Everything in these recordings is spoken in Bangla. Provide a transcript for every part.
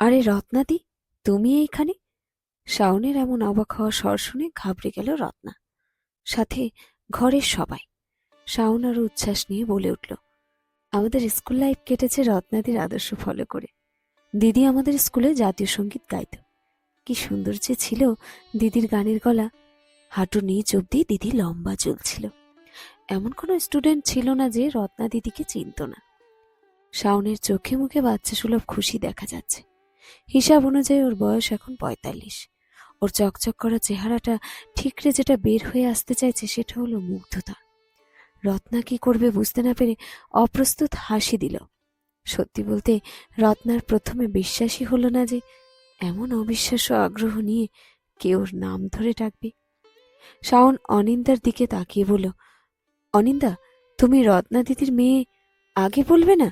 আরে রত্নাদি, তুমি এইখানে? শাওনের এমন অবাক হওয়া স্বর শুনে ঘাবড়ে গেল রত্না। সাথে ঘরের সবাই। শাওন আরও উচ্ছ্বাস নিয়ে বলে উঠল, আমাদের স্কুল লাইফ কেটেছে রত্নাদির আদর্শ ফলো করে। দিদি আমাদের স্কুলে জাতীয় সংগীত গাইত। কি সুন্দর যে ছিল দিদির গানের গলা। হাঁটু নিচ অব্দি দিদি লম্বা চলছিল। এমন কোনো স্টুডেন্ট ছিল না যে রত্না দিদিকে চিনত না। শাওনের চোখে মুখে বাচ্চা সুলভ খুশি দেখা যাচ্ছে। হিসাব অনুযায়ী ওর বয়স এখন পঁয়তাল্লিশ। ওর চকচক করা চেহারাটা ঠিকরে যেটা বের হয়ে আসতে চাইছে সেটা হলো মুগ্ধতা। রত্না কি করবে বুঝতে না পেরে অপ্রস্তুত হাসি দিল। সত্যি বলতে রত্নার প্রথমে বিশ্বাসই হলো না যে এমন অবিশ্বাস্য আগ্রহ নিয়ে কেউ ওর নাম ধরে ডাকবে। শাওন অনিন্দার দিকে তাকিয়ে বলল, অনিন্দা, তুমি রত্না দিদির মেয়ে আগে বলবে না?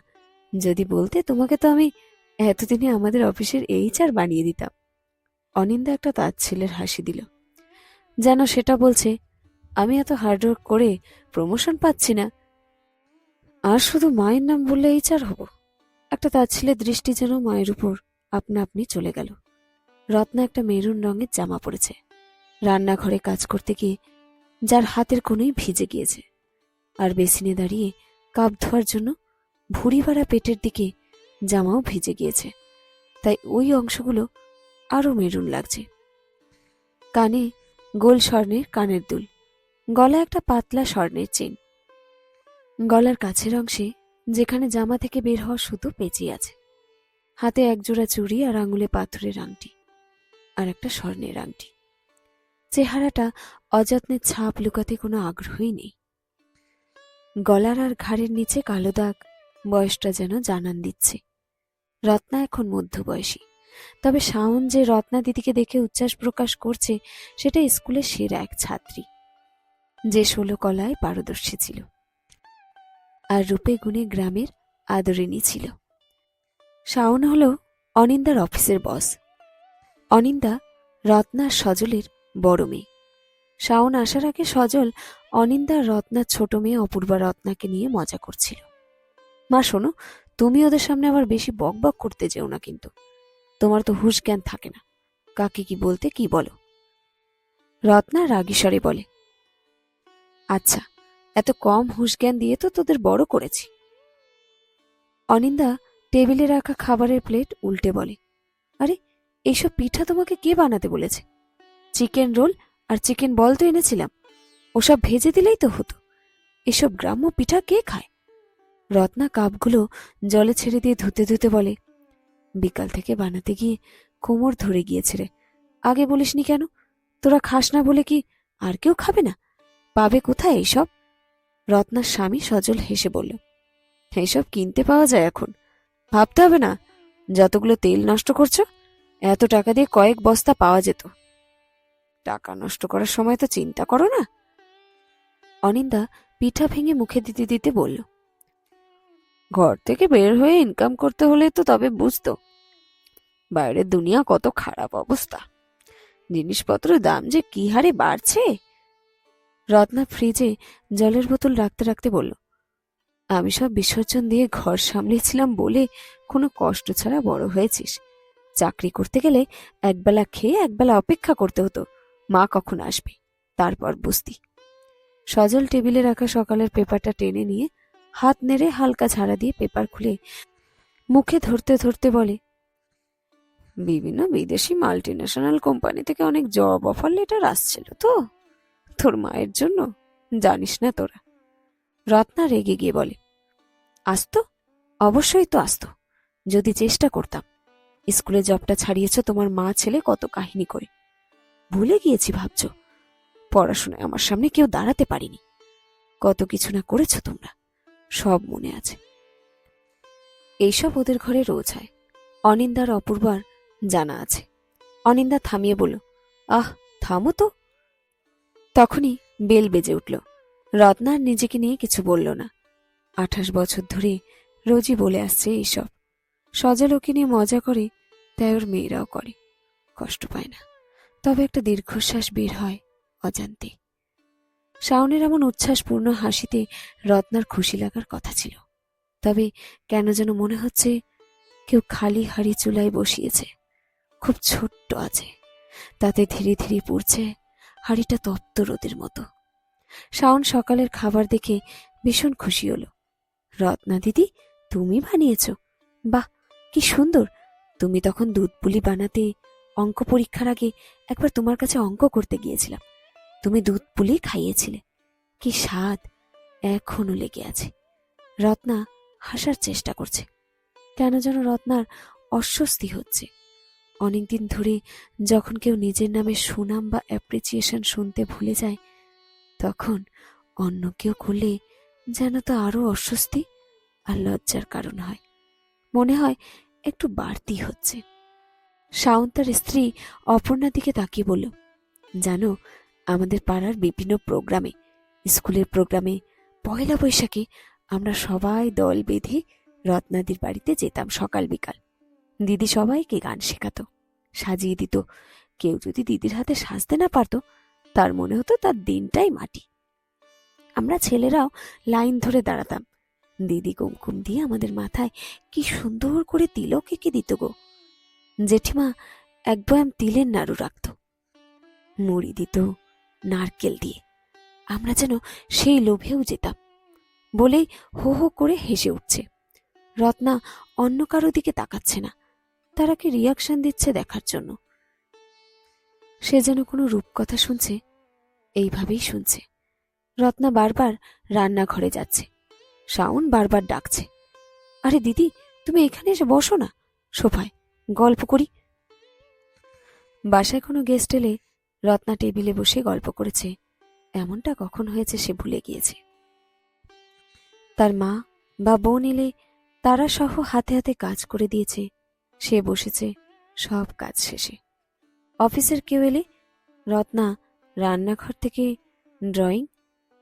যদি বলতে তোমাকে তো আমি এতদিনে আমাদের অফিসের এইচআর বানিয়ে দিতাম। অনিন্দা একটা তাচ্ছিলের হাসি দিল। যেন সেটা বলছে, আমি এত হার্ডওয়ার্ক করে প্রমোশন পাচ্ছি না। আর শুধু মায়ের নাম বললে এইচআর হব? একটা তাচ্ছিলের দৃষ্টি যেন মায়ের উপর আপনা আপনি চলে গেল। রত্না একটা মেরুন রঙের জামা পড়েছে রান্নাঘরে কাজ করতে গিয়ে যার হাতের কোনোই ভিজে গিয়েছে। আর বেসিনে দাঁড়িয়ে কাপ ধোয়ার জন্য ভুড়ি পেটের দিকে জামাও ভিজে গিয়েছে। তাই ওই অংশগুলো আরও মেরুন লাগছে। কানে গোল স্বর্ণের কানের দুল, গলা একটা পাতলা স্বর্ণের চেন। গলার কাছের অংশে যেখানে জামা থেকে বের হওয়া সুতো পেঁচিয়ে আছে। হাতে একজোড়া চুড়ি আর আঙুলে পাথরের আংটি আর একটা স্বর্ণের আংটি। চেহারাটা অযত্নের ছাপ লুকাতে কোনো আগ্রহই নেই। গলার আর ঘাড়ের নিচে কালো দাগ বয়সটা যেন জানান দিচ্ছে। রত্না এখন মধ্যবয়সী। তবে শাওন যে রত্না দিদিকে দেখে উচ্ছ্বাস প্রকাশ করছে, সেটা স্কুলের সেরা এক ছাত্রী। যে ষোলো কলায় পারদর্শী ছিল। আর রূপে গুণে গ্রামের আদরিণী ছিল। শাওন হল অনিন্দার অফিসের বস। অনিন্দা রত্নার সজলের বড় মেয়ে। শাওন আসার আগে সজল অনিন্দার রত্নার ছোট মেয়ে অপূর্বা রত্নাকে নিয়ে মজা করছিল। মা, শোনো তুমি ওদের সামনে আবার বেশি বক বক করতে যেও না কিন্তু। তোমার তো হুশ জ্ঞান থাকে না। কাকে কি বলতে কি বলো? রত্না রাগীস্বরে বলে আচ্ছা এত কম হুশ জ্ঞান দিয়ে তো তোদের বড় করেছি। অনিন্দা টেবিলে রাখা খাবারের প্লেট উল্টে বলে, আরে এইসব পিঠা তোমাকে কে বানাতে বলেছে? চিকেন রোল আর চিকেন বল তো এনেছিলাম। ওসব ভেজে দিলেই তো হতো। এসব গ্রাম্য পিঠা কে খায়? রত্না কাপগুলো জলে ছেড়ে দিয়ে ধুতে ধুতে বলে, বিকাল থেকে বানাতে গিয়ে কোমর ধরে গিয়েছে রে। আগে বলিসনি কেন? তোরা খাস না বলে কি আর কেউ খাবে না? পাবে কোথায় এইসব? রত্নার স্বামী সজল হেসে বলল, এইসব কিনতে পাওয়া যায় এখন। ভাবতে হবে না, যতগুলো তেল নষ্ট করছ, এত টাকা দিয়ে কয়েক বস্তা পাওয়া যেত। টাকা নষ্ট করার সময় তো চিন্তা করো না? অনিন্দা পিঠা ভেঙে মুখে দিতে দিতে বলল ঘর থেকে বের হয়ে ইনকাম করতে হলে তো তবে বুঝতো। বাইরের দুনিয়া কত খারাপ অবস্থা। জিনিসপত্রের দাম যে কি হারে বাড়ছে? রত্না ফ্রিজে জলের বোতল রাখতে রাখতে বলল, আমি সব বিসর্জন দিয়ে ঘর সামলেছিলাম বলে কোনো কষ্ট ছাড়া বড় হয়েছিস। চাকরি করতে গেলে একবেলা খেয়ে একবেলা অপেক্ষা করতে হতো। মা কখন আসবে? তারপর বুঝতি। সজল টেবিলে রাখা সকালের পেপারটা টেনে নিয়ে হাত নেড়ে হালকা ঝাড়া দিয়ে পেপার খুলে মুখে ধরতে ধরতে বলে, বিভিন্ন বিদেশি মাল্টি ন্যাশনাল কোম্পানি থেকে অনেক জব অফার লেটার আসছিল তো? তোর মায়ের জন্য? জানিস না তোরা? রত্না রেগে গিয়ে বলে, আসতো? অবশ্যই তো আসতো। যদি চেষ্টা করতাম, স্কুলে জবটা ছাড়িয়েছ তোমার মা ছেলে কত কাহিনী করে। ভুলে গিয়েছি ভাবছ, পড়াশোনায় আমার সামনে কেউ দাঁড়াতে পারিনি। কত কিছু না করেছ তোমরা। সব মনে আছে। এইসব ওদের ঘরে রোজ হয়। অনিন্দার অপূর্বার জানা আছে। অনিন্দা থামিয়ে বলল, আহ, থামো তো। তখনই বেল বেজে উঠল। রত্নার নিজেকে নিয়ে কিছু বলল না। আঠাশ বছর ধরে রোজই বলে আসছে এইসব। সজল ওকে নিয়ে মজা করে তাই ওর মেয়েরাও করে। কষ্ট পায় না। তবে একটা দীর্ঘশ্বাস বের হয় অজান্তে। শাওনের এমন উচ্ছ্বাসপূর্ণ হাসিতে রত্নার খুশি লাগার কথা ছিল। তবে কেন যেন মনে হচ্ছে কেউ খালি হাড়ি চুলায় বসিয়েছে। খুব ছোট্ট আছে। তাতে ধীরে ধীরে পড়ছে হাড়িটা তপ্ত রোদের মতো। শাওন সকালের খাবার দেখে ভীষণ খুশি হলো। রত্না দিদি, তুমি বানিয়েছ? বাহ, কি সুন্দর! তুমি তখন দুধ পুলি বানাতে অঙ্ক পরীক্ষার আগে একবার তোমার কাছে অঙ্ক করতে গিয়েছিলাম। তুমি দুধ পুলি খাইয়েছিলে। কি স্বাদ এখনও লেগে আছে। রত্না হাসার চেষ্টা করছে। কেন যেন রত্নার অস্বস্তি হচ্ছে। অনেকদিন ধরে যখন কেউ নিজের নামে সুনাম বা অ্যাপ্রিচিয়েশন শুনতে ভুলে যায়, তখন অন্য কেউ করলে যেন তো আরও অস্বস্তি আর লজ্জার কারণ হয়। মনে হয় একটু বাড়তি হচ্ছে। শাওন তার স্ত্রী অপর্ণার দিকে তাকিয়ে বলল, জানো আমাদের পাড়ার বিভিন্ন প্রোগ্রামে, স্কুলের প্রোগ্রামে, পয়লা বৈশাখে আমরা সবাই দল বেঁধে রত্নাদির বাড়িতে যেতাম সকাল বিকাল। দিদি সবাইকে গান শেখাতো, সাজিয়ে দিত। কেউ যদি দিদির হাতে সাজতে না পারতো, তার মনে হতো তার দিনটাই মাটি। আমরা ছেলেরাও লাইন ধরে দাঁড়াতাম। দিদি কুমকুম দিয়ে আমাদের মাথায় কি সুন্দর করে তিলক এঁকে দিত গো। জেঠিমা এক বয়াম তিলের নাড়ু রাখত। মুড়ি দিত নারকেল দিয়ে। আমরা যেন সেই লোভেও যেতাম, বলেই হো হো করে হেসে উঠছে। রত্না অন্য কারও দিকে তাকাচ্ছে না, তারা কি রিয়াকশন দিচ্ছে দেখার জন্য। সে যেন কোনো রূপকথা শুনছে, এইভাবেই শুনছে। রত্না বারবার রান্নাঘরে যাচ্ছে, শাওন বারবার ডাকছে। আরে দিদি, তুমি এখানে এসে বসো না, সোফায় গল্প করি। বাসায় কোনো গেস্ট এলে রত্না টেবিলে বসে গল্প করেছে। এমনটা কখন হয়েছে সে ভুলে গিয়েছে। তার মা বা বোন এলে তারা সহ হাতে হাতে কাজ করে দিয়েছে। সে বসেছে সব কাজ শেষে। অফিসের কেউ এলে রত্না রান্নাঘর থেকে ড্রয়িং,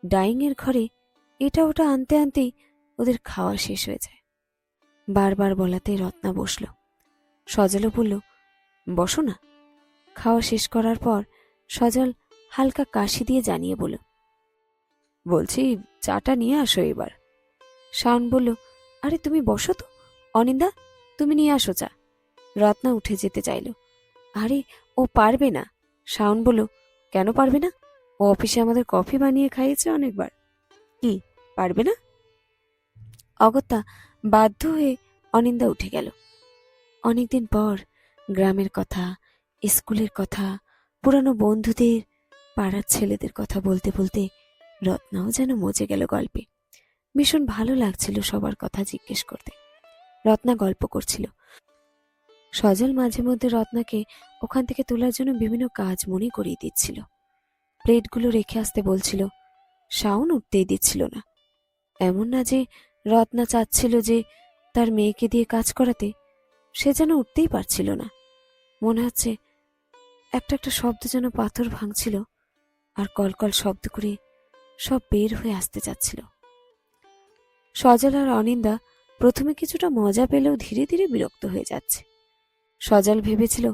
ডাইংয়ের ঘরে এটা ওটা আনতে আনতেই ওদের খাওয়া শেষ হয়ে যায়। বারবার বলাতে রত্না বসল। সজলও বলল, বসো না। খাওয়া শেষ করার পর সজল হালকা কাশি দিয়ে জানিয়ে বলল, বলছি, চাটা নিয়ে আসো এবার। শাওন বলল, আরে তুমি বসো তো। অনিন্দা, তুমি নিয়ে আসো চা। রত্না উঠে যেতে চাইল। আরে, ও পারবে না। শাওন বলল, কেন পারবে না? ও অফিসে আমাদের কফি বানিয়ে খাইয়েছে অনেকবার। কি, পারবে না? অগত্যা বাধ্য হয়ে অনিন্দা উঠে গেল। অনেকদিন পর গ্রামের কথা, স্কুলের কথা পুরানো বন্ধুদের পাড়ার ছেলেদের কথা বলতে বলতে রত্নাও যেন মজে গেল গল্পে। ভীষণ ভালো লাগছিল সবার কথা জিজ্ঞেস করতে। রত্না গল্প করছিল। সজল মাঝে মধ্যে রত্নাকে ওখান থেকে তোলার জন্য বিভিন্ন কাজ মনে করিয়ে দিচ্ছিল। প্লেটগুলো রেখে আসতে বলছিল, শাওন উঠতেই দিচ্ছিল না। এমন না যে রত্না চাচ্ছিল যে তার মেয়েকে দিয়ে কাজ করাতে, সে যেন উঠতেই পারছিল না। মনে হচ্ছে একটা একটা শব্দ যেন পাথর ভাঙছিল আর কলকল শব্দ করে সব বের হয়ে আসতে যাচ্ছিল সজল আর অনিন্দা প্রথমে কিছুটা মজা পেলেও ধীরে ধীরে বিরক্ত হয়ে যাচ্ছে। সজল ভেবেছিল,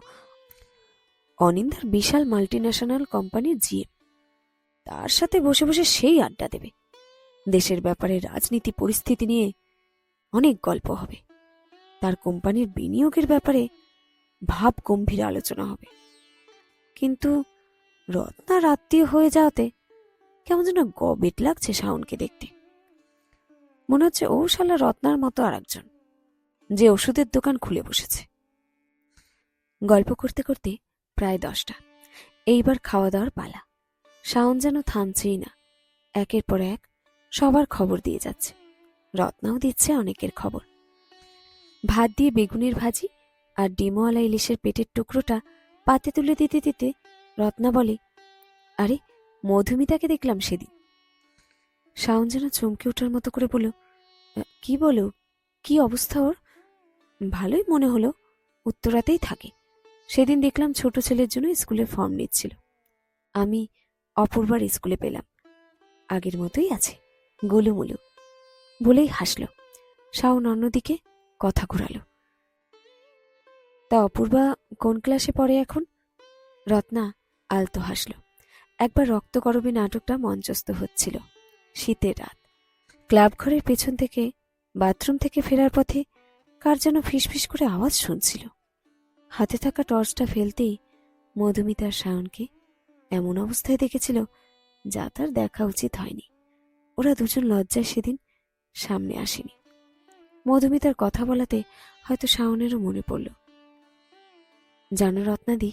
অনিন্দার বিশাল মাল্টিন্যাশনাল কোম্পানির জিএম। তার সাথে বসে বসে সেই আড্ডা দেবে। দেশের ব্যাপারে রাজনীতি পরিস্থিতি নিয়ে অনেক গল্প হবে। তার কোম্পানির বিনিয়োগের ব্যাপারে ভাব গম্ভীর আলোচনা হবে। কিন্তু রত্নার আত্মীয় হয়ে যাওয়াতে কেমন যেন গবেট লাগছে শাওনকে দেখতে। মনে হচ্ছে ও শালা রত্নার মতো আর একজন যে ওষুধের দোকান খুলে বসেছে। গল্প করতে করতে প্রায় দশটা। এইবার খাওয়া দাওয়ার পালা। শাওন যেন থামছেই না। একের পর এক সবার খবর দিয়ে যাচ্ছে। রত্নাও দিচ্ছে অনেকের খবর। ভাত দিয়ে বেগুনের ভাজি আর ডিমওয়ালা ইলিশের পেটের টুকরোটা পাতে তুলে দিতে দিতে রত্না বলে, আরে, মধুমিতাকে দেখলাম সেদিন। শাওন যেন চমকে ওঠার মতো করে বলল কি বলো? কি অবস্থা ওর? ভালোই মনে হলো, উত্তরাতেই থাকে। সেদিন দেখলাম ছোট ছেলের জন্য স্কুলে ফর্ম নিচ্ছিল। আমি অপূর্বার স্কুলে পেলাম। আগের মতোই আছে, গোলুমুলু। বলেই হাসল। শাওন অন্যদিকে কথা ঘুরালো। তা অপূর্বা কোন ক্লাসে পড়ে এখন? রত্না আলতো হাসল। একবার রক্তকরবী নাটকটা মঞ্চস্থ হচ্ছিল। শীতের রাত। ক্লাব ঘরের পেছন থেকে, বাথরুম থেকে ফেরার পথে কার যেন ফিসফিস করে আওয়াজ শুনছিল। হাতে থাকা টর্চটা ফেলতেই মধুমিতার শাওনকে এমন অবস্থায় দেখেছিল যা তার দেখা উচিত হয়নি। ওরা দুজন লজ্জায় সেদিন সামনে আসেনি। মধুমিতার কথা বলাতে হয়তো শাওনেরও মনে পড়ল। জানো রত্নাদি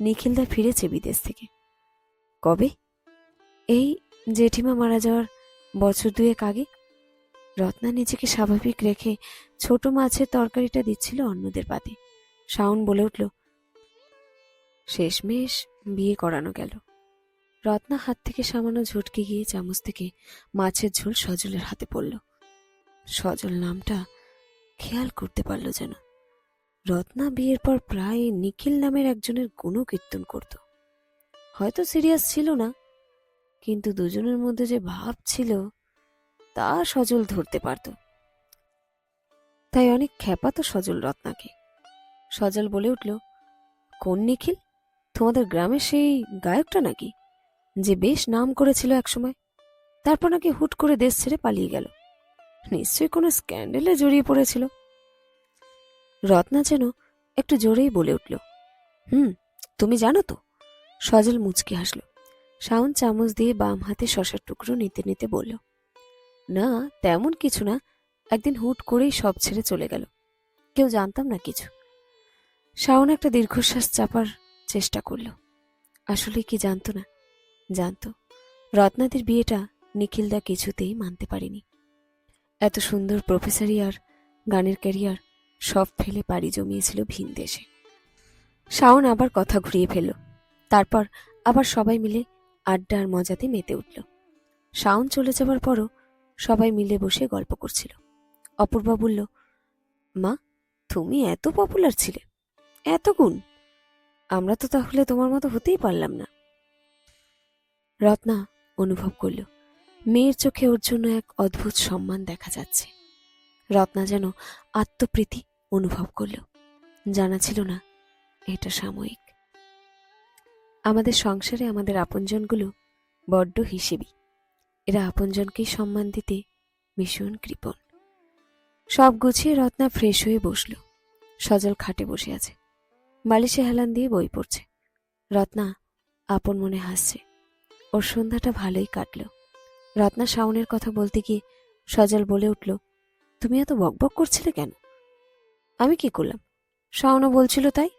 নিখিলদা ফিরেছে বিদেশ থেকে। কবে? এই জেঠিমা মারা যাওয়ার বছর দুয়েক আগে। রত্না নিজেকে স্বাভাবিক রেখে ছোট মাছের তরকারিটা দিচ্ছিল অন্যদের পাতে। শাওন বলে উঠল, শেষমেশ বিয়ে করানো গেল। রত্না হাত থেকে সামান্য ঝটকে গিয়ে চামচ থেকে মাছের ঝোল সজলের হাতে পড়ল। সজল নামটা খেয়াল করতে পারল যেন। রত্না বিয়ের পর প্রায় নিখিল নামের একজনের গুণকীর্তন করত। হয়তো সিরিয়াস ছিল না, কিন্তু দুজনের মধ্যে যে ভাব ছিল, তা সজল ধরতে পারত। তাই অনেক খ্যাপাতো সজল রত্নাকে। সজল বলে উঠল, কোন নিখিল? তোমাদের গ্রামের সেই গায়কটা নাকি, যে বেশ নাম করেছিল একসময়? তারপর নাকি হুট করে দেশ ছেড়ে পালিয়ে গেল। নিশ্চয়ই কোনো স্ক্যান্ডেলে জড়িয়ে পড়েছিল। রত্না যেন একটু জোরেই বলে উঠল, হুম, তুমি জানো তো? সজল মুচকি হাসল, শাওন চামচ দিয়ে বাম হাতে শশার টুকরো নিতে নিতে বলল, না, তেমন কিছু না, একদিন হুট করেই সব ছেড়ে চলে গেল, কেউ জানতাম না কিছু। শাওন একটা দীর্ঘশ্বাস চাপার চেষ্টা করল, আসলে কি জানতো না, জানতো, রত্নাদের বিয়েটা নিখিলদা কিছুতেই মানতে পারেনি। এত সুন্দর প্রফেসরি আর গানের ক্যারিয়ার সব ফেলে পাড়ি জমিয়েছিল ভিন দেশে। শাওন আবার কথা ঘুরিয়ে ফেলল। তারপর আবার সবাই মিলে আড্ডা আর মজাতে মেতে উঠল। শাওন চলে যাবার পরও সবাই মিলে বসে গল্প করছিল। অপূর্বা বলল, মা, তুমি এত পপুলার ছিলে। এত গুণ। আমরা তো তাহলে তোমার মতো হতেই পারলাম না। রত্না অনুভব করল, মেয়ের চোখে ওর জন্য এক অদ্ভুত সম্মান দেখা যাচ্ছে। রত্না যেন আত্মপ্রীতি অনুভব করল। জানা ছিল না, এটা সাময়িক। আমাদের সংসারে আমাদের আপনজনগুলো বড্ড হিসেবি। এরা আপনজনকেই সম্মান দিতে ভীষণ কৃপণ। সব গুছিয়ে রত্না ফ্রেশ হয়ে বসল। সজল খাটে বসে আছে। বালিশে হেলান দিয়ে বই পড়ছে। রত্না আপন মনে হাসছে। ওর সন্ধ্যাটা ভালোই কাটল। রত্না শাওনের কথা বলতে গিয়ে সজল বলে উঠল, তুমি এত বকবক করছিলে কেন? আমি কি করলাম? শাওনও বলছিল তাই।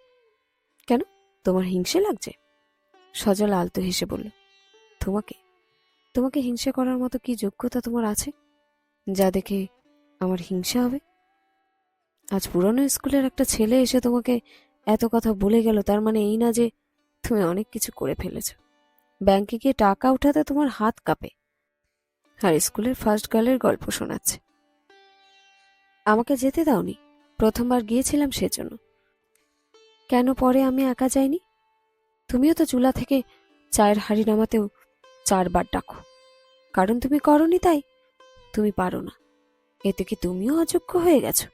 কেন? তোমার হিংসে লাগছে? সজল আলতো হেসে বলল, তোমাকে? তোমাকে হিংসা করার মতো কি যোগ্যতা তোমার আছে? যা দেখে আমার হিংসা হবে? আজ পুরনো স্কুলের একটা ছেলে এসে তোমাকে এত কথা বলে গেল, তার মানে এই না যে তুমি অনেক কিছু করে ফেলেছ। ব্যাংকে গিয়ে টাকা উঠাতে তোমার হাত কাঁপে। আর স্কুলের ফার্স্ট গার্লের গল্প শোনাচ্ছে। আমাকে যেতে দাওনি। প্রথমবার গিয়েছিলাম সেজন্য। কেন পরে আমি একা যাইনি? তুমিও তো চুলা থেকে চায়ের হাড়ি নামাতেও চারবার ডাকো। কারণ তুমি করনি তাই তুমি পারো না। এতে কি তুমিও অযোগ্য হয়ে গেছো?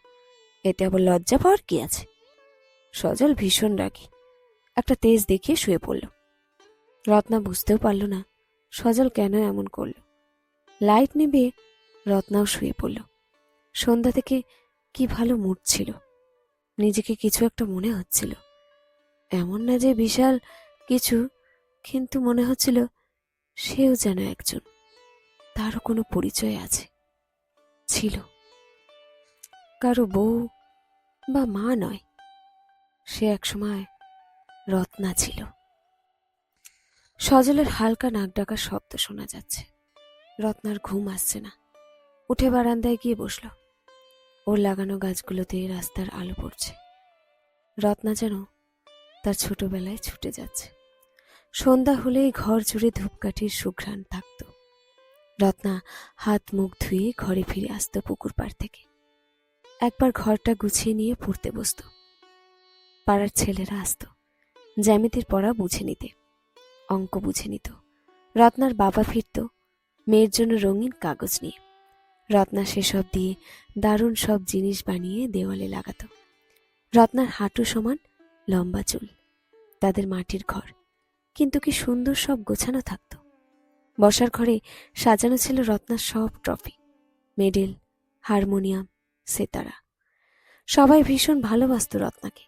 এতে আবার লজ্জা পাওয়ার কি আছে? সজল ভীষণ রাগি। একটা তেজ দেখিয়ে শুয়ে পড়ল। রত্না বুঝতেও পারল না সজল কেন এমন করল। লাইট নিবে রত্নাও শুয়ে পড়ল। সন্ধ্যা থেকে কি ভালো মুড ছিল। নিজেকে কিছু একটা মনে হচ্ছিল। এমন না যে বিশাল কিছু, কিন্তু মনে হচ্ছিল সেও যেন একজন। তারও কোনো পরিচয় আছে। ছিল। কারও বউ বা মা নয়। সে একসময় রত্না ছিল। সজলের হালকা নাক ডাকার শব্দ শোনা যাচ্ছে। রত্নার ঘুম আসছে না। উঠে বারান্দায় গিয়ে বসল। ওর লাগানো গাছগুলোতে রাস্তার আলো পড়ছে। রত্না যেন তার ছোটবেলায় ছুটে যাচ্ছে। সন্ধ্যা হলেই ঘর জুড়ে ধূপকাঠির সুঘ্রাণ থাকত। রত্না হাত মুখ ধুয়ে ঘরে ফিরে আসতো পুকুর পাড় থেকে। একবার ঘরটা গুছিয়ে নিয়ে পড়তে বসত। পাড়ার ছেলেরা আসতো, জ্যামিতির পড়া বুঝে নিতে, অঙ্ক বুঝে নিত। রত্নার বাবা ফিরত, মেয়ের জন্য রঙিন কাগজ নিয়ে। রত্না সেসব দিয়ে দারুণ সব জিনিস বানিয়ে দেওয়ালে লাগাতো। রত্নার হাঁটু সমান লম্বা চুল, তাদের মাটির ঘর। কিন্তু কি সুন্দর সব গোছানো থাকত। বসার ঘরে সাজানো ছিল রত্নার সব ট্রফি, মেডেল, হারমোনিয়াম, সেতারা। সবাই ভীষণ ভালোবাসত রত্নাকে।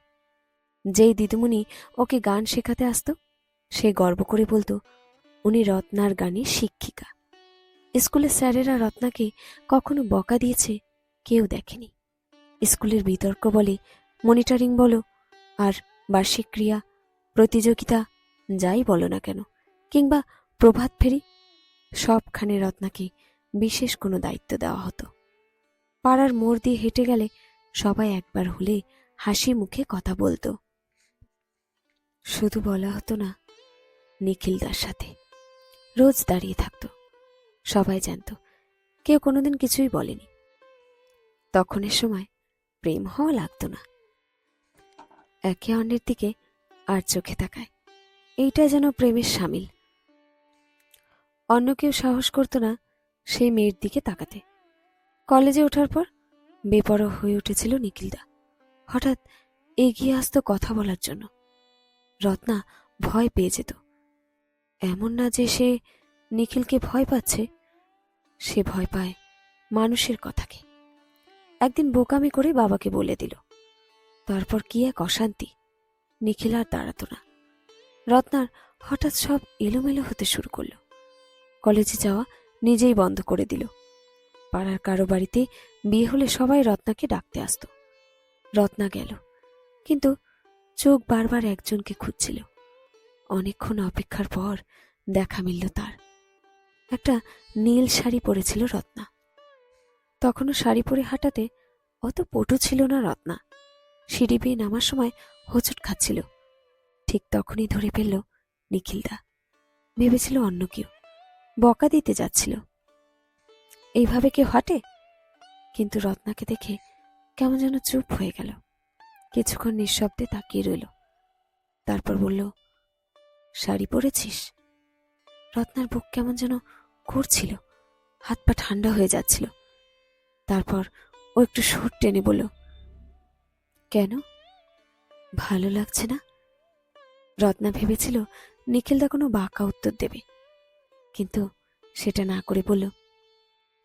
যেই দিদিমণি ওকে গান শেখাতে আসতো, সে গর্ব করে বলতো, উনি রত্নার গানে শিক্ষিকা। স্কুলের স্যারেরা রত্নাকে কখনো বকা দিয়েছে, কেউ দেখেনি। স্কুলের বিতর্ক বলে, মনিটরিং বলো, আর বার্ষিক ক্রিয়া, প্রতিযোগিতা, যাই বলো না কেন, কিংবা প্রভাত ফেরি, সবখানে রত্নাকে বিশেষ কোনো দায়িত্ব দেওয়া হতো। পাড়ার মোড় দিয়ে হেঁটে গেলে সবাই একবার হলে হাসি মুখে কথা বলতো। শুধু বলা হতো না, নিখিলদার সাথে। রোজ দাঁড়িয়ে থাকতো। সবাই জানতো। কেউ কোনোদিন কিছুই বলেনি। তখনের সময় প্রেম হওয়া লাগতো না। একে অন্যের দিকে আর চোখে তাকায়। এইটা যেন প্রেমের সামিল। অন্য কেউ সাহস করতো না সেই মেয়ের দিকে তাকাতে। কলেজে ওঠার পর বেপরোয়া হয়ে উঠেছিল নিখিলদা। হঠাৎ এগিয়ে আসতো কথা বলার জন্য। রত্না ভয় পেয়ে যেত। এমন না যে সে নিখিলকে ভয় পাচ্ছে। সে ভয় পায় মানুষের কথাকে। একদিন বোকামি করে বাবাকে বলে দিল, তারপর কি এক অশান্তি, নিখিল আর দাঁড়াতো না। রত্নার হঠাৎ সব এলোমেলো হতে শুরু করল। কলেজে যাওয়া নিজেই বন্ধ করে দিল। পাড়ার কারও বাড়িতে বিয়ে হলে সবাই রত্নাকে ডাকতে আসতো। রত্না গেল, কিন্তু চোখ বারবার একজনকে খুঁজছিল। অনেকক্ষণ অপেক্ষার পর দেখা মিলল তার। একটা নীল শাড়ি পরেছিল রত্না। তখনও শাড়ি পরে হাঁটাতে অত পটু ছিল না রত্না। সিঁড়ি বেয়ে নামার সময় হোঁচট খাচ্ছিল। ঠিক তখনই ধরে ফেলল নিখিলদা। ভেবেছিল অন্য কেউ। বকা দিতে যাচ্ছিল। এইভাবে কেউ হাঁটে? কিন্তু রত্নাকে দেখে কেমন যেন চুপ হয়ে গেল। কিছুক্ষণ নিঃশব্দে তাকিয়ে রইল। তারপর বলল, শাড়ি পরেছিস? রত্নার বুক কেমন যেন করছিল। হাত পা ঠান্ডা হয়ে যাচ্ছিল। তারপর ও একটু সুর টেনে বলল, কেন? ভালো লাগছে না? রত্না ভেবেছিল নিখিলদা কোনো বাঁকা উত্তর দেবে। কিন্তু সেটা না করে বলল,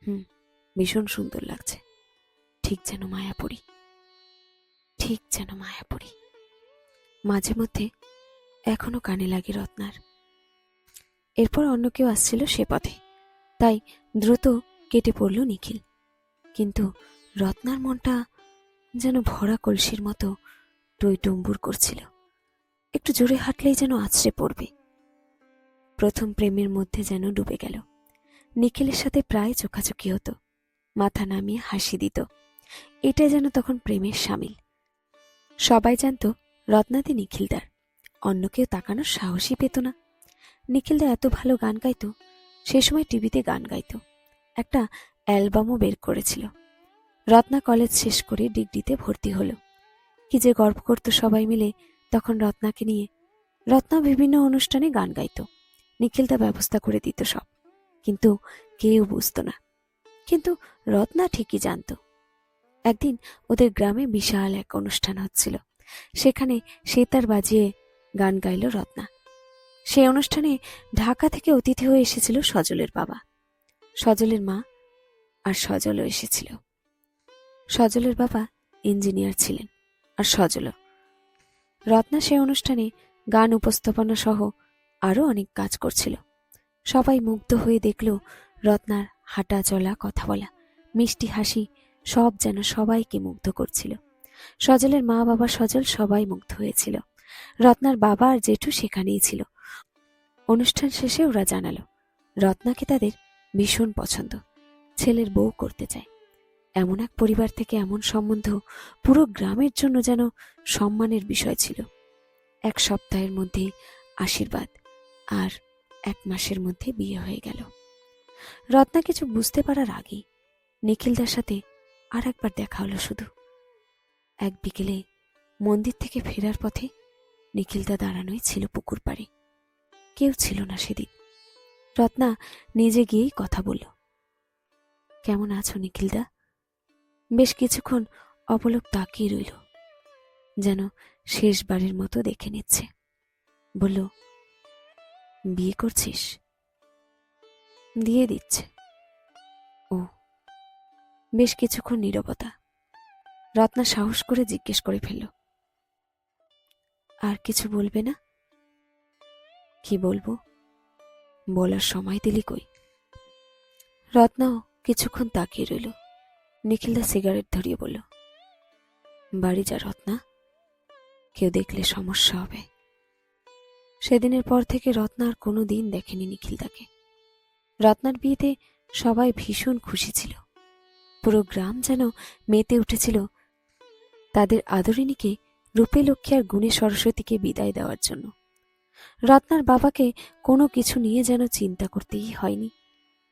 হুম, ভীষণ সুন্দর লাগছে। ঠিক যেন মায়াপুরী। ঠিক যেন মায়াপুরী। মাঝে মধ্যে এখনও কানে লাগে রত্নার। এরপর অন্য কেউ আসছিল সে পথে। তাই দ্রুত কেটে পড়ল নিখিল। কিন্তু রত্নার মনটা যেন ভরা কলসির মতো টই টুম্বুর করছিল। একটু জোরে হাঁটলেই যেন আছড়ে পড়বে। প্রথম প্রেমের মধ্যে যেন ডুবে গেল। নিখিলের সাথে প্রায় চোখাচোখি হতো। মাথা নামিয়ে হাসি দিত। এটা যেন তখন প্রেমের সামিল। সবাই জানত রত্নাদি নিখিলদার। অন্য কেউ তাকানোর সাহসই পেত না। নিখিলদা এত ভালো গান গাইতো সে সময় টিভিতে গান গাইত। একটা অ্যালবামও বের করেছিল। রত্না কলেজ শেষ করে ডিগ্রিতে ভর্তি হলো। কি যে গর্ব করতো সবাই মিলে তখন রত্নাকে নিয়ে। রত্না বিভিন্ন অনুষ্ঠানে গান গাইতো। নিখিলদা ব্যবস্থা করে দিত সব। কিন্তু কেউ বুঝতো না। কিন্তু রত্না ঠিকই জানত। একদিন ওদের গ্রামে বিশাল এক অনুষ্ঠান হচ্ছিল। সেখানে সেতার বাজিয়ে গান গাইল রত্না। সেই অনুষ্ঠানে ঢাকা থেকে অতিথি হয়ে এসেছিল সজলের বাবা। সজলের মা আর সজলও এসেছিল। সজলের বাবা ইঞ্জিনিয়ার ছিলেন আর সজলও। রত্না সেই অনুষ্ঠানে গান উপস্থাপনা সহ আরও অনেক কাজ করছিল। সবাই মুগ্ধ হয়ে দেখল রত্নার হাঁটা চলা কথা বলা, মিষ্টি হাসি সব যেন সবাইকে মুগ্ধ করছিল। সজলের মা বাবা সজল সবাই মুগ্ধ হয়েছিল। রত্নার বাবা আর জেঠু সেখানেই ছিল। অনুষ্ঠান শেষে ওরা জানালো, রত্নাকে তাদের ভীষণ পছন্দ, ছেলের বউ করতে চায়। এমন এক পরিবার থেকে এমন সম্বন্ধ পুরো গ্রামের জন্য যেন সম্মানের বিষয় ছিল। এক সপ্তাহের মধ্যে আশীর্বাদ আর এক মাসের মধ্যে বিয়ে হয়ে গেল। রত্না কিছু বুঝতে পারার আগেই নিখিলদার সাথে আর একবার দেখা হলো শুধু। এক বিকেলে মন্দির থেকে ফেরার পথে নিখিলদা দাঁড়ানোই ছিল পুকুর পাড়ে। কেউ ছিল না সেদিন। রত্না নিজে গিয়েই কথা বলল। কেমন আছো নিখিলদা? বেশ কিছুক্ষণ অবলোক তাকিয়ে রইল। যেন শেষবারের মতো দেখে নিচ্ছে। বলল, বিয়ে করছিস? দিয়ে দিচ্ছে। ও। বেশ কিছুক্ষণ নীরবতা। রত্না সাহস করে জিজ্ঞেস করে ফেলল, আর কিছু বলবে না? কি বলব? বলার সময় দিলি কই? রত্নাও কিছুক্ষণ তাকিয়ে রইল। নিখিলদা সিগারেট ধরিয়ে বলল, বাড়ি যা রত্না, কেউ দেখলে সমস্যা হবে। সেদিনের পর থেকে রত্না আর কোনো দিন দেখেনি নিখিলদাকে। রত্নার বিয়েতে সবাই ভীষণ খুশি ছিল। পুরো গ্রাম যেন মেতে উঠেছিল তাদের আদরিণীকে রূপে, লক্ষ্মী আর গুণে সরস্বতীকে বিদায় দেওয়ার জন্য। রত্নার বাবাকে কোনো কিছু নিয়ে যেন চিন্তা করতেই হয়নি।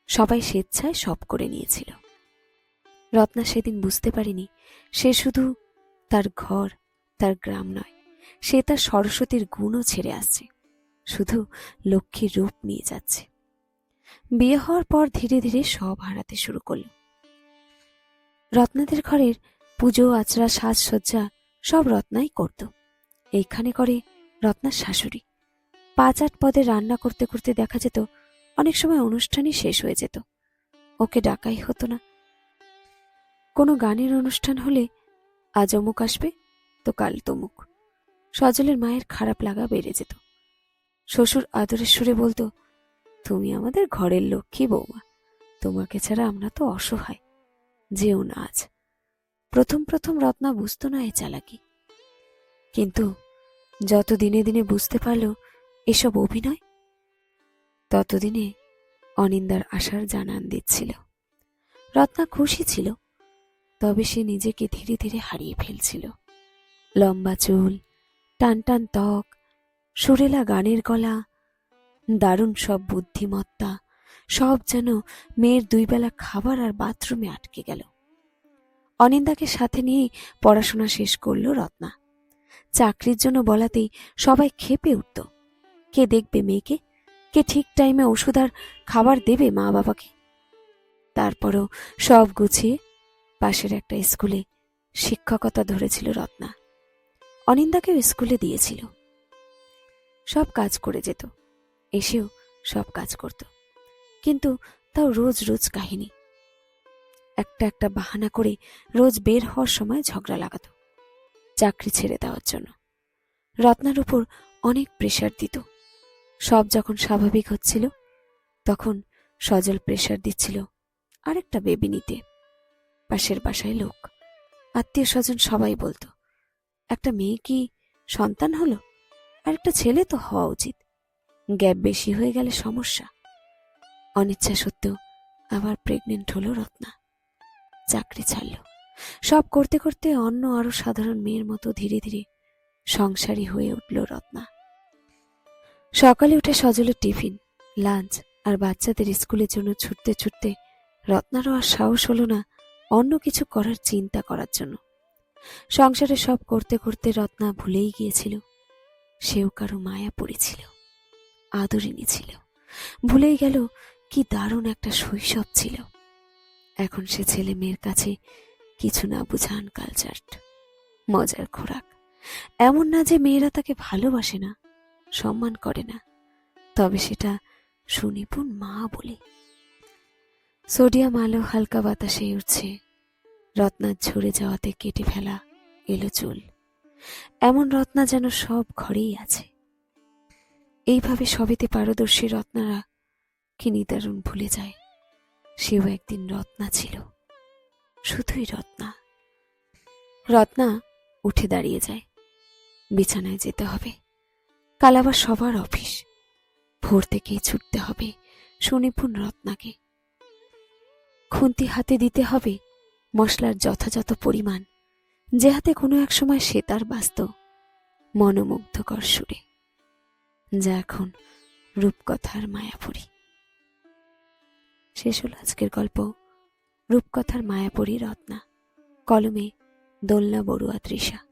সবাই স্বেচ্ছায় সব করে নিয়েছিল। রত্না সেদিন বুঝতে পারেনি, সে শুধু তার ঘর, তার গ্রাম নয়, সে তার সরস্বতীর গুণও ছেড়ে আসছে, শুধু লক্ষ্মীর রূপ নিয়ে যাচ্ছে। বিয়ে হওয়ার পর ধীরে ধীরে সব হারাতে শুরু করল। রত্নাদের ঘরের পুজো, আচরা, সাজসজ্জা সব রত্নাই করত। এইখানে করে রত্নার শাশুড়ি পাঁচ আট পদে রান্না করতে করতে দেখা যেত, অনেক সময় অনুষ্ঠানই শেষ হয়ে যেত। ওকে ডাকাই হতো না। কোনো গানের অনুষ্ঠান হলে আজ অমুক আসবে, তো কাল তমুক। সজলের মায়ের খারাপ লাগা বেড়ে যেত। শ্বশুর আদরের সুরে বলতো, তুমি আমাদের ঘরের লক্ষ্মী বৌমা, তোমাকে ছাড়া আমরা তো অসহায়, যেও না আজ। প্রথম প্রথম রত্না বুঝতো না এ চালাকি। কিন্তু যত দিনে দিনে বুঝতে পারল এসব অভিনয়? ততদিনে অনিন্দার আশার জানান দিচ্ছিল। রত্না খুশি ছিল, তবে সে নিজেকে ধীরে ধীরে হারিয়ে ফেলছিল। লম্বা চুল, টান টান ত্বক, সুরেলা গানের গলা, দারুণ সব বুদ্ধিমত্তা, সব যেন মেয়ের দুই বেলা খাবার আর বাথরুমে আটকে গেল। অনিন্দাকে সাথে নিয়েই পড়াশোনা শেষ করল রত্না। চাকরির জন্য বলাতেই সবাই খেপে উঠত। কে দেখবে মেয়েকে? কে ঠিক টাইমে ওষুধ আর খাবার দেবে মা বাবাকে? তারপরও সব গুছিয়ে পাশের একটা স্কুলে শিক্ষকতা ধরেছিল রত্না। অনিন্দাকেও স্কুলে দিয়েছিল। সব কাজ করে যেত। এসেও সব কাজ করত। কিন্তু তাও রোজ রোজ কাহিনী। একটা একটা বাহানা করে রোজ বের হওয়ার সময় ঝগড়া লাগাতো। চাকরি ছেড়ে দেওয়ার জন্য। রত্নার উপর অনেক প্রেশার দিত। সব যখন স্বাভাবিক হচ্ছিল, তখন সজল প্রেশার দিচ্ছিল আরেকটা বেবি নিতে। পাশের বাসায় লোক। আত্মীয় স্বজন সবাই বলতো, একটা মেয়ে কি সন্তান হলো? আর একটা ছেলে তো হওয়া উচিত। গ্যাপ বেশি হয়ে গেলে সমস্যা। অনিচ্ছা সত্ত্বেও আবার প্রেগনেন্ট হলো রত্না। চাকরি ছাড়ল। সব করতে করতে অন্য আরও সাধারণ মেয়ের মতো ধীরে ধীরে সংসারী হয়ে উঠল রত্না। সকালে উঠে সজলের টিফিন, লাঞ্চ আর বাচ্চাদের স্কুলের জন্য ছুটতে ছুটতে রত্নারও আর সাহস হলো না অন্য কিছু করার চিন্তা করার জন্য। সংসারে সব করতে করতে রত্না ভুলেই গিয়েছিল। সেও কারও মায়া পড়েছিল আদরিনী ছিল। ভুলেই গেল কি দারুণ একটা শৈশব ছিল। এখন সে ছেলে মেয়ের কাছে কিছু না বুঝান কালচার্ট মজার খোরাক। এমন না যে মেয়েরা তাকে ভালোবাসে না। সম্মান করে না। তবে সেটা সুনিপুণ মা বলে। সোডিয়াম আলো হালকা বাতাসে উঠছে রত্নার ঝরে যাওয়াতে কেটে ফেলা এলো চুল। এমন রত্না যেন সব ঘরেই আছে। এইভাবে সবেতে পারদর্শী রত্নারা কি নিদারুণ ভুলে যায়। সেও একদিন রত্না ছিল। শুধুই রত্না। রত্না উঠে দাঁড়িয়ে যায়। বিছানায় যেতে হবে। কাল আবার সবার অফিস। ভোর থেকেই ছুটতে হবে সুনিপুণ রত্নাকে। খুন্তি হাতে দিতে হবে মশলার যথাযথ পরিমাণ, যে হাতে কোনো এক সময় সে তার বাস্ত মনোমুগ্ধকর সুরে। যা এখন রূপকথার মায়াপুরী। শেষ হল আজকের গল্প রূপকথার মায়াপুরী রত্না। কলমে দোলনা বড়ুয়া তৃষা।